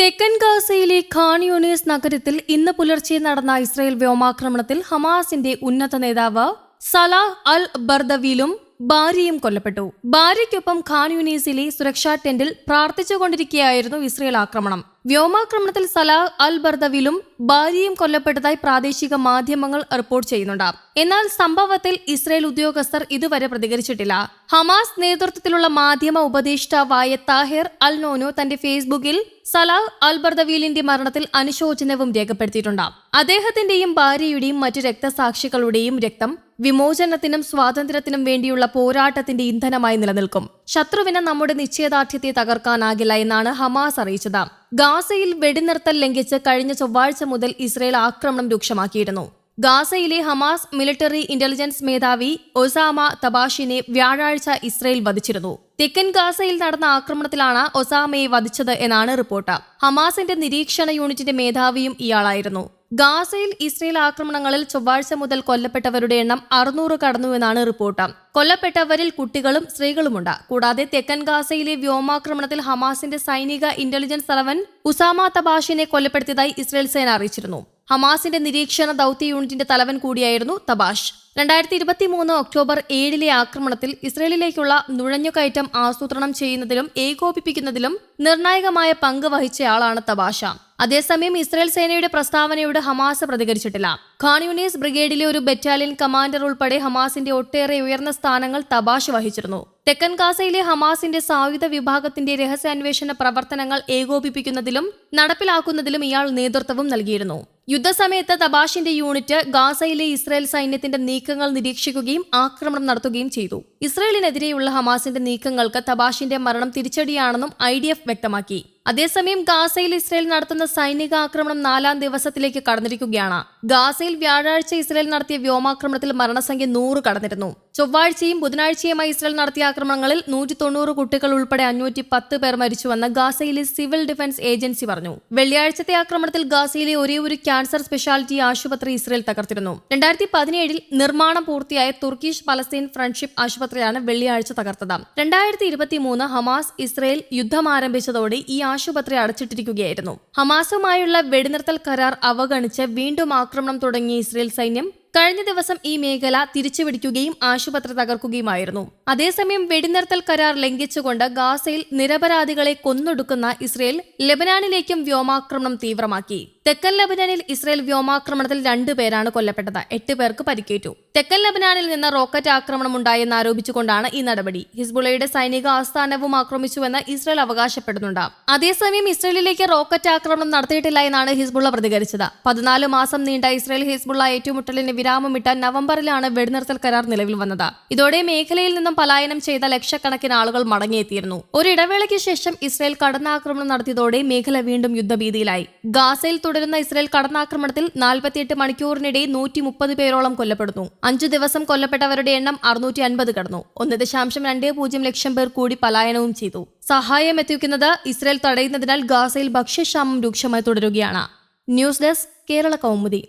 തെക്കൻ ഗാസയിലെ ഖാൻ നഗരത്തിൽ ഇന്ന് പുലർച്ചെ നടന്ന ഇസ്രായേൽ വ്യോമാക്രമണത്തിൽ ഹമാസിന്റെ ഉന്നത നേതാവ് സലാഹ് അൽ ബർദവിലും ഭാര്യയും കൊല്ലപ്പെട്ടു. ഭാര്യയ്ക്കൊപ്പം ഖാൻ യൂണീസിലെ സുരക്ഷാ ടെന്റിൽ പ്രാർത്ഥിച്ചുകൊണ്ടിരിക്കുകയായിരുന്നു ഇസ്രയേൽ ആക്രമണം. വ്യോമാക്രമണത്തിൽ സലാഹ് അൽ ബർദവിലും ഭാര്യയും കൊല്ലപ്പെട്ടതായി പ്രാദേശിക മാധ്യമങ്ങൾ റിപ്പോർട്ട് ചെയ്യുന്നുണ്ട്. എന്നാൽ സംഭവത്തിൽ ഇസ്രയേൽ ഉദ്യോഗസ്ഥർ ഇതുവരെ പ്രതികരിച്ചിട്ടില്ല. ഹമാസ് നേതൃത്വത്തിലുള്ള മാധ്യമ ഉപദേഷ്ടാവായ താഹിർ അൽ നോനോ തന്റെ ഫേസ്ബുക്കിൽ സലാഹ് അൽ ബർദവീലിന്റെ മരണത്തിൽ അനുശോചനവും രേഖപ്പെടുത്തിയിട്ടുണ്ട്. അദ്ദേഹത്തിന്റെയും ഭാര്യയുടെയും മറ്റു രക്തസാക്ഷികളുടെയും രക്തം വിമോചനത്തിനും സ്വാതന്ത്ര്യത്തിനും വേണ്ടിയുള്ള പോരാട്ടത്തിന്റെ ഇന്ധനമായി നിലനിൽക്കും. ശത്രുവിനെ നമ്മുടെ നിശ്ചയദാർഢ്യത്തെ തകർക്കാനാകില്ല എന്നാണ് ഹമാസ് അറിയിച്ചത്. ഗാസയിൽ വെടിനിർത്തൽ ലംഘിച്ച് കഴിഞ്ഞ ചൊവ്വാഴ്ച മുതൽ ഇസ്രയേൽ ആക്രമണം രൂക്ഷമാക്കിയിരുന്നു. ഗാസയിലെ ഹമാസ് മിലിറ്ററി ഇന്റലിജൻസ് മേധാവി ഒസാമ തബാഷിനെ വ്യാഴാഴ്ച ഇസ്രയേൽ വധിച്ചിരുന്നു. തെക്കൻ ഗാസയിൽ നടന്ന ആക്രമണത്തിലാണ് ഒസാമയെ വധിച്ചത് എന്നാണ് റിപ്പോർട്ട്. ഹമാസിന്റെ നിരീക്ഷണ യൂണിറ്റിന്റെ മേധാവിയും ഇയാളായിരുന്നു. ഗാസയിൽ ഇസ്രയേൽ ആക്രമണങ്ങളിൽ ചൊവ്വാഴ്ച മുതൽ കൊല്ലപ്പെട്ടവരുടെ എണ്ണം അറുന്നൂറ് കടന്നുവെന്നാണ് റിപ്പോർട്ട്. കൊല്ലപ്പെട്ടവരിൽ കുട്ടികളും സ്ത്രീകളുമുണ്ട്. കൂടാതെ തെക്കൻ ഗാസയിലെ വ്യോമാക്രമണത്തിൽ ഹമാസിന്റെ സൈനിക ഇന്റലിജൻസ് തലവൻ ഉസാമ തബാഷിനെ കൊല്ലപ്പെടുത്തിയതായി ഇസ്രയേൽ സേന അറിയിച്ചിരുന്നു. ഹമാസിന്റെ നിരീക്ഷണ ദൌത്യ യൂണിറ്റിന്റെ തലവൻ കൂടിയായിരുന്നു തബാഷ്. രണ്ടായിരത്തി ഇരുപത്തി മൂന്ന് ഒക്ടോബർ ഏഴിലെ ആക്രമണത്തിൽ ഇസ്രയേലിലേക്കുള്ള നുഴഞ്ഞുകയറ്റം ആസൂത്രണം ചെയ്യുന്നതിലും ഏകോപിപ്പിക്കുന്നതിലും നിർണായകമായ പങ്ക് വഹിച്ചയാളാണ് തബാഷ. അതേസമയം ഇസ്രായേൽ സേനയുടെ പ്രസ്താവനയോട് ഹമാസ് പ്രതികരിച്ചിട്ടില്ല. ഖാൻ ബ്രിഗേഡിലെ ഒരു ബറ്റാലിയൻ കമാൻഡർ ഉൾപ്പെടെ ഹമാസിന്റെ ഒട്ടേറെ ഉയർന്ന സ്ഥാനങ്ങൾ തബാഷ് വഹിച്ചിരുന്നു. തെക്കൻ ഗാസയിലെ ഹമാസിന്റെ സായുധ വിഭാഗത്തിന്റെ രഹസ്യാന്വേഷണ പ്രവർത്തനങ്ങൾ ഏകോപിപ്പിക്കുന്നതിലും നടപ്പിലാക്കുന്നതിലും ഇയാൾ നേതൃത്വവും നൽകിയിരുന്നു. യുദ്ധസമയത്ത് തബാഷിന്റെ യൂണിറ്റ് ഗാസയിലെ ഇസ്രായേൽ സൈന്യത്തിന്റെ നീക്കങ്ങൾ നിരീക്ഷിക്കുകയും ആക്രമണം നടത്തുകയും ചെയ്തു. ഇസ്രായേലിനെതിരെയുള്ള ഹമാസിന്റെ നീക്കങ്ങൾക്ക് തബാഷിന്റെ മരണം തിരിച്ചടിയാണെന്നും ഐ വ്യക്തമാക്കി. അതേസമയം ഗാസയിൽ ഇസ്രയേൽ നടത്തുന്ന സൈനിക ആക്രമണം നാലാം ദിവസത്തിലേക്ക് കടന്നിരിക്കുകയാണ്. ഗാസയിൽ വ്യാഴാഴ്ച ഇസ്രയേൽ നടത്തിയ വ്യോമാക്രമണത്തിൽ മരണസംഖ്യ നൂറ് കടന്നിരുന്നു. ചൊവ്വാഴ്ചയും ബുധനാഴ്ചയുമായി ഇസ്രായേൽ നടത്തിയ ആക്രമണങ്ങളിൽ നൂറ്റി തൊണ്ണൂറ് കുട്ടികൾ ഉൾപ്പെടെ അഞ്ഞൂറ്റി പത്ത് പേർ മരിച്ചുവെന്ന് ഗാസയിലെ സിവിൽ ഡിഫൻസ് ഏജൻസി പറഞ്ഞു. വെള്ളിയാഴ്ചത്തെ ആക്രമണത്തിൽ ഗാസയിലെ ഒരേ ഒരു ക്യാൻസർ സ്പെഷ്യാലിറ്റി ആശുപത്രി ഇസ്രായേൽ തകർത്തിരുന്നു. രണ്ടായിരത്തി പതിനേഴിൽ നിർമ്മാണം പൂർത്തിയായ തുർക്കിഷ് പലസ്തീൻ ഫ്രണ്ട്ഷിപ്പ് ആശുപത്രിയാണ് വെള്ളിയാഴ്ച തകർത്തത്. രണ്ടായിരത്തി ഇരുപത്തി മൂന്ന് ഹമാസ് ഇസ്രയേൽ യുദ്ധം ആരംഭിച്ചതോടെ ഈ ആശുപത്രി അടച്ചിട്ടിരിക്കുകയായിരുന്നു. ഹമാസുമായുള്ള വെടിനിർത്തൽ കരാർ അവഗണിച്ച് വീണ്ടും ആക്രമണം തുടങ്ങിയ ഇസ്രയേൽ സൈന്യം കഴിഞ്ഞ ദിവസം ഈ മേഖല തിരിച്ചുപിടിക്കുകയും ആശുപത്രി തകർക്കുകയുമായിരുന്നു. അതേസമയം വെടിനിർത്തൽ കരാർ ലംഘിച്ചുകൊണ്ട് ഗാസയിൽ നിരപരാധികളെ കൊന്നൊടുക്കുന്ന ഇസ്രയേൽ ലെബനാനിലേക്കും വ്യോമാക്രമണം തീവ്രമാക്കി. തെക്കൻ ലബനാനിൽ ഇസ്രയേൽ വ്യോമാക്രമണത്തിൽ രണ്ടു പേരാണ് കൊല്ലപ്പെട്ടത്. എട്ട് പേർക്ക് പരിക്കേറ്റു. തെക്കൻ ലബനാനിൽ നിന്ന് റോക്കറ്റ് ആക്രമണം ഉണ്ടായെന്ന് ആരോപിച്ചുകൊണ്ടാണ് ഈ നടപടി. ഹിസ്ബുള്ളയുടെ സൈനിക ആസ്ഥാനവും ആക്രമിച്ചുവെന്ന് ഇസ്രയേൽ അവകാശപ്പെടുന്നുണ്ട്. അതേസമയം ഇസ്രയേലിലേക്ക് റോക്കറ്റ് ആക്രമണം നടത്തിയിട്ടില്ല എന്നാണ് ഹിസ്ബുള്ള പ്രതികരിച്ചത്. പതിനാല് മാസം നീണ്ട ഇസ്രയേൽ ഹിസ്ബുള്ള ഏറ്റുമുട്ടലിന് വിരാമമിട്ട നവംബറിലാണ് വെടിനിർത്തൽ കരാർ നിലവിൽ വന്നത്. ഇതോടെ മേഖലയിൽ നിന്നും പലായനം ചെയ്ത ലക്ഷക്കണക്കിന് ആളുകൾ മടങ്ങിയെത്തിയിരുന്നു. ഒരിടവേളയ്ക്ക് ശേഷം ഇസ്രയേൽ കടന്നാക്രമണം നടത്തിയതോടെ മേഖല വീണ്ടും യുദ്ധഭീതിയിലായി. ഗാസയിൽ തുടരുന്ന ഇസ്രയേൽ കടന്നാക്രമണത്തിൽ നാൽപ്പത്തിയെട്ട് മണിക്കൂറിനിടെ നൂറ്റി മുപ്പത് പേരോളം കൊല്ലപ്പെടുന്നു. അഞ്ചു ദിവസം കൊല്ലപ്പെട്ടവരുടെ എണ്ണം അറുന്നൂറ്റി അൻപത് കടന്നു. ഒന്ന് ദശാംശം രണ്ട് പൂജ്യം ലക്ഷം പേർ കൂടി പലായനവും ചെയ്തു. സഹായം എത്തിക്കുന്നത് ഇസ്രയേൽ തടയുന്നതിനാൽ ഗാസയിൽ ഭക്ഷ്യക്ഷാമം രൂക്ഷമായി തുടരുകയാണ്. News desk Kerala Kaumudi.